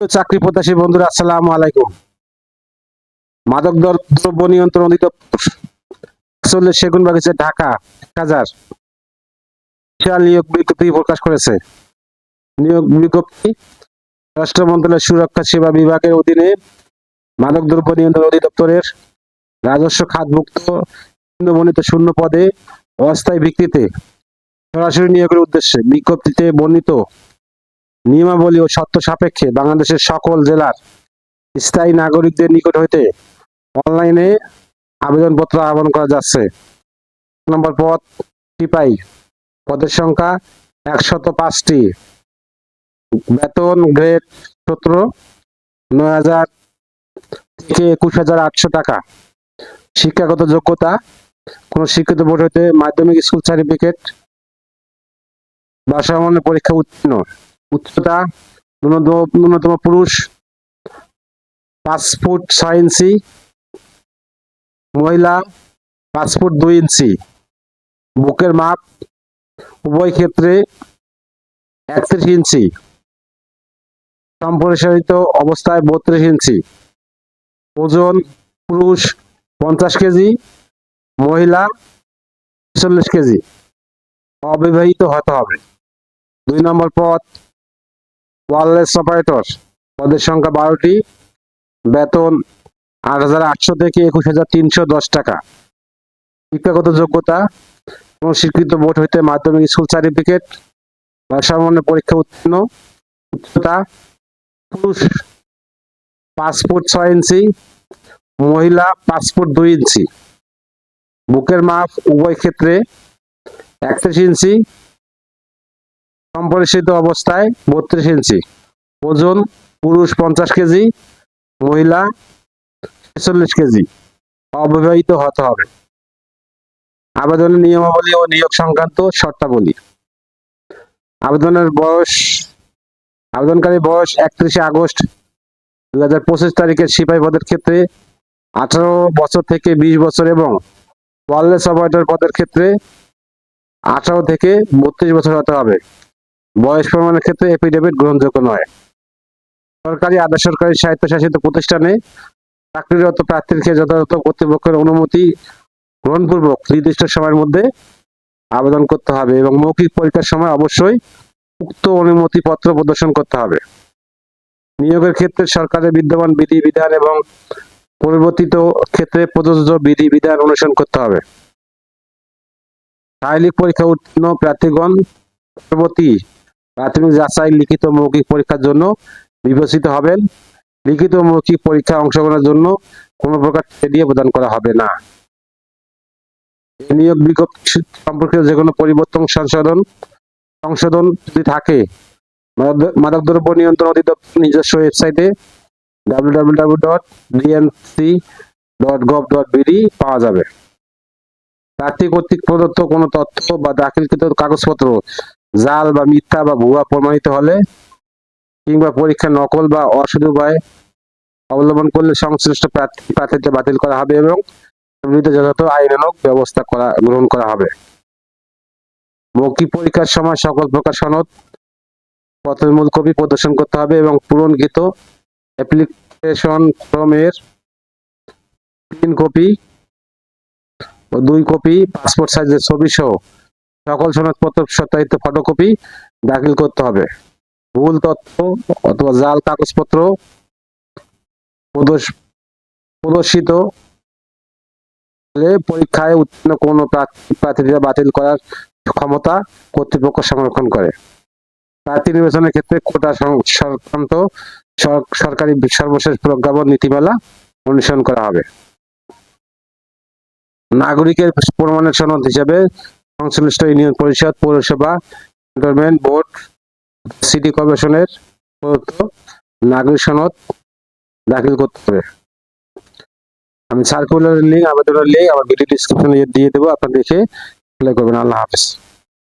চাকরি প্রত্যাশী বন্ধুরা, আসসালামু আলাইকুম। মাদক দ্রব্য নিয়ন্ত্রণ চল্লিশ সেগুন বাগিচা, ঢাকা নিয়োগ বিজ্ঞপ্তি প্রকাশ করেছে। নিয়োগ বিজ্ঞপ্তি সুরক্ষা সেবা বিভাগের অধীনে মাদক দ্রব্য নিয়ন্ত্রণ অধিদপ্তরের রাজস্ব খাতভুক্ত নিম্নবর্ণিত শূন্য পদে অস্থায়ী ভিত্তিতে সরাসরি নিয়োগের উদ্দেশ্যে বিজ্ঞপ্তিতে বর্ণিত নিয়মাবলী ও সত্য সাপেক্ষে বাংলাদেশের সকল জেলার স্থায়ী নাগরিকদের নিকট হইতে অনলাইনে আবেদনপত্র আহ্বান করা যাচ্ছে। নম্বর পদ টিপাই পদের সংখ্যা একশত পাঁচটি। বেতন গ্রেড সতেরো, নয় হাজার থেকে একুশ হাজার আটশো টাকা। শিক্ষাগত যোগ্যতা, কোন শিক্ষিত বোর্ড হইতে মাধ্যমিক স্কুল সার্টিফিকেট বা সমমানের পরীক্ষা উত্তীর্ণ। উচ্চতা ন্যূনতম পুরুষ, পাঁচ ফুট ছয় ইঞ্চি, মহিলা পাঁচ ফুট দুই ইঞ্চি। বুকের মাপ উভয় ক্ষেত্রে একত্রিশ ইঞ্চি। সম্প্রসারিত অবস্থায় বত্রিশ ইঞ্চি। ওজন পুরুষ পঞ্চাশ কেজি, মহিলা চল্লিশ কেজি। অবিবাহিত হতে হবে। দুই নম্বর পদ ওয়ারলেস অপারেটর। পদের সংখ্যা বারোটি। বেতন আট হাজার আটশো থেকে একুশ হাজার তিনশো দশ টাকা। শিক্ষাগত যোগ্যতা কোন স্বীকৃত বোর্ড হইতে মাধ্যমিক স্কুল সার্টিফিকেট বা পরীক্ষা উত্তীর্ণ উচ্চতা পুরুষ ফুট ছয় ইঞ্চি, মহিলা ফুট দুই ইঞ্চি। বুকের মাপ উভয় ক্ষেত্রে একত্রিশ ইঞ্চি সম্পরিচিত অবস্থায় বত্রিশ ইঞ্চি। ওজন পুরুষ পঞ্চাশ কেজি, মহিলা ছেচল্লিশ কেজি। অবিবাহিত হতে হবে। আবেদনের নিয়মাবলী ও নিয়োগ সংক্রান্ত শর্তাবলী। আবেদনের বয়স, আবেদনকারী বয়স একত্রিশে আগস্ট দুই হাজার পঁচিশ তারিখের সিপাহী পদের ক্ষেত্রে আঠারো বছর থেকে বিশ বছর এবং ওয়ারলেস অপারেটর পদের ক্ষেত্রে আঠারো থেকে বত্রিশ বছর হতে হবে। বয়স প্রমাণের ক্ষেত্রে এফিডেভিট গ্রহণযোগ্য নয়। সরকারি আধা সরকারি স্বায়ত্তশাসিত প্রতিষ্ঠানে চাকরিরত প্রার্থীকে যথাযথ কর্তৃপক্ষের অনুমতি গ্রহণপূর্বক নির্দিষ্ট সময়ের মধ্যে আবেদন করতে হবে এবং মৌখিক পরীক্ষার সময় অবশ্যই উক্ত অনুমতি পত্র প্রদর্শন করতে হবে। নিয়োগের ক্ষেত্রে সরকারের বিদ্যমান বিধি বিধান এবং পরিবর্তিত ক্ষেত্রে প্রযোজ্য বিধি বিধান অনুসরণ করতে হবে। শারীরিক পরীক্ষা উত্তীর্ণ প্রার্থীগণ পরবর্তী প্রাথমিক যাচাই লিখিত মৌখিক পরীক্ষার জন্য বিবেচিত হবেন। লিখিত মৌখিক পরীক্ষা অংশগ্রহণের জন্য কোনো প্রকার দিয়ে প্রদান করা হবে না। নিয়োগ বিজ্ঞপ্তি সম্পর্কে যে কোনো পরিবর্তন, সংশোধন সংশোধন যদি থাকে, মাদক- মাদক দ্রব্য নিয়ন্ত্রণ অধিদপ্তর নিজস্ব ওয়েবসাইটে বিডি পাওয়া যাবে। প্রার্থী কর্তৃক প্রদত্ত কোনো তথ্য বা দাখিলকৃত কাগজপত্র জাল বা মিথ্যা বা ভুয়া প্রমাণিত হলে কিংবা পরীক্ষা নকল বা অসৎ উপায় অবলম্বন করলে সংশ্লিষ্ট প্রার্থী বাতিল করা হবে এবং যথাযথ আইনানুগ ব্যবস্থা করা গ্রহণ করা হবে। মৌখিক পরীক্ষার সময় সকল প্রকার সনদ পত্রের মূল কপি প্রদর্শন করতে হবে এবং পূরণকৃত অ্যাপ্লিকেশন ফর্মের তিন কপি ও দুই কপি পাসপোর্ট সাইজের ছবি সহ সকল সনদপত্র সত্যায়িত ফটোকপি দাখিল করতে হবে। ভুল তথ্য অথবা জাল কাগজপত্র প্রদর্শিত পরীক্ষায় উত্তীর্ণ কোনো প্রার্থী- প্রার্থীদের বাতিল করার ক্ষমতা কর্তৃপক্ষ সংরক্ষণ করে। প্রার্থী নির্বাচনের ক্ষেত্রে কোটা সংক্রান্ত সরকারি সর্বশেষ প্রজ্ঞাপন নীতিমালা অনুসরণ করা হবে। নাগরিকের প্রমাণের সনদ হিসেবে সংশ্লিষ্ট ইউনিয়ন পরিষদ, পৌরসভা ক্যান্টনমেন্ট বোর্ড, সিটি কর্পোরেশনের প্রদত্ত নাগরিক সনদ দাখিল করতে হবে। আমি সার্কুলার লিঙ্ক আবেদনের লিঙ্ক আমার ভিডিও ডিসক্রিপশনে দিয়ে দেবো আপনারা দেখে অ্যাপ্লাই করবেন। আল্লাহ হাফেজ।